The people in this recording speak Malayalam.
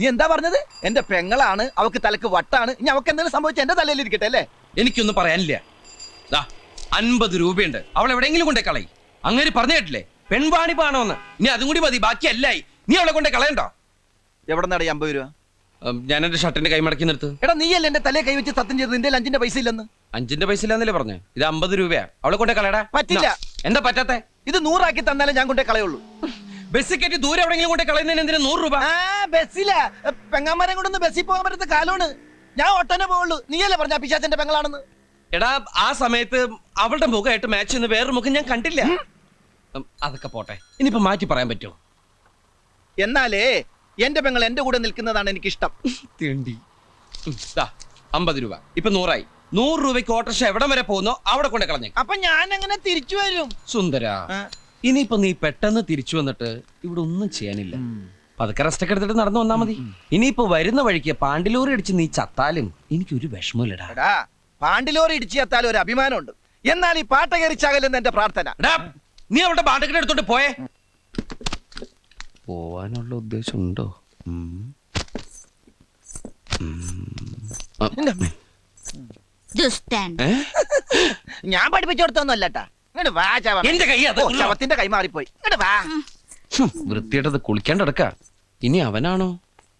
നീ എന്താ പറഞ്ഞത്? എന്റെ പെങ്ങളാണ് അവക്ക് തലക്ക് വട്ടാണ്. ഇനി അവക്ക് എന്തെങ്കിലും സംഭവിച്ച എന്റെ തലയിൽ ഇരിക്കട്ടെ അല്ലേ? എനിക്കൊന്നും പറയാനില്ല. അൻപത് രൂപയുണ്ട്. അവൾ എവിടെയെങ്കിലും കൊണ്ടേ കളയി. അങ്ങനെ പറഞ്ഞു കേട്ടില്ലേ? പെൺവാണി പാണോന്ന്. ഇനി അതും കൂടി മതി. ബാക്കി അല്ലായി. നീ അവളെ കൊണ്ടേ കളയണ്ടോ? എവിടെ നിന്നാണ് ഈ അമ്പത് രൂപ? ഞാൻ എന്റെ ഷർട്ടിന്റെ കൈ മടക്കി നിർത്ത്. എടാ നീ അല്ലേ എന്റെ തലയെ കൈവച്ച് സത്യം ചെയ്ത് നിന്റെ അഞ്ചിന്റെ പൈസ ഇല്ലെന്ന്. അഞ്ചിന്റെ പൈസ ഇല്ലാന്നല്ലേ പറഞ്ഞു? ഇത് അമ്പത് രൂപയാ. അവളെ കൊണ്ടേ കളയടാ. പറ്റില്ല. എന്താ പറ്റാത്തെ? ഇത് നൂറാക്കി തന്നാലേ ഞാൻ കൊണ്ടേ കളയുള്ളൂ. ബസ് കയറ്റി ദൂരെ എവിടെയെങ്കിലും കൊണ്ടേ കളയുന്നതിന് എന്തിനാ നൂറ് രൂപ? ബസ്സില. പെങ്ങാമരം കൊണ്ടൊന്ന് ബസ്സിൽ പോകാൻ പറ്റുന്ന കാലമാണ്. ഞാൻ ഒട്ടനെ പോവുള്ളൂ. നീയല്ലേ പറഞ്ഞ പിശാച്ചന്റെ പെങ്ങളാണെന്ന്? എടാ ആ സമയത്ത് അവളുടെ മുഖമായിട്ട് മാച്ച് ചെയ്യുന്ന വേറൊരു മുഖം ഞാൻ കണ്ടില്ല. അതൊക്കെ പോട്ടെ. ഇനിയിപ്പോ മാറ്റി പറയാൻ പറ്റുമോ? എന്നാലേ എന്റെ പെങ്ങൾ എന്റെ കൂടെ നിൽക്കുന്നതാണ് എനിക്ക് ഇഷ്ടം തിണ്ടി ദാ, അമ്പത് രൂപ. ഇപ്പൊ നൂറായി. നൂറ് രൂപയ്ക്ക് ഓട്ടർഷ എവിടം വരെ പോകുന്നോ? അവിടെ കൊണ്ട് കളഞ്ഞു. അപ്പൊ ഞാൻ അങ്ങനെ തിരിച്ചു വരും. സുന്ദര. ഇനിയിപ്പോ നീ പെട്ടെന്ന് തിരിച്ചു വന്നിട്ട് ഇവിടെ ഒന്നും ചെയ്യാനില്ല. പതുക്കെ റെസ്റ്റ് ഒക്കെ എടുത്തിട്ട് നടന്നു വന്നാ മതി. ഇനിയിപ്പോ വരുന്ന വഴിക്ക് പാണ്ടിലൂറി അടിച്ച് നീ ചത്താലും എനിക്കൊരു വിഷമമില്ലടാ. എടാ പാണ്ടിലോറി ഇടിച്ചു ചത്താലും ഒരു അഭിമാനമുണ്ട്. എന്നാൽ ഈ പാട്ട കയറിച്ചാകലെന്ന് എന്റെ പ്രാർത്ഥന. എടാ, നീ അവളുടെ പാട്ടൊക്കെ എടുത്തോണ്ട് പോയേ. പോവാനുള്ള ഉദ്ദേശം ഉണ്ടോ ദുഷ്ടൻ ഞാൻ പഠിപ്പിച്ചു കൊടുത്തൊന്നും അല്ലട്ടാ ഇങ്ങോട്ട് വാ ചവ. എന്റെ കൈ അത് ഓ, ശവത്തിന്റെ കൈ മാറിപ്പോയി. ഇങ്ങോട്ട് വാ. വൃത്തിയായിട്ടത് ഇനി അവനാണോ?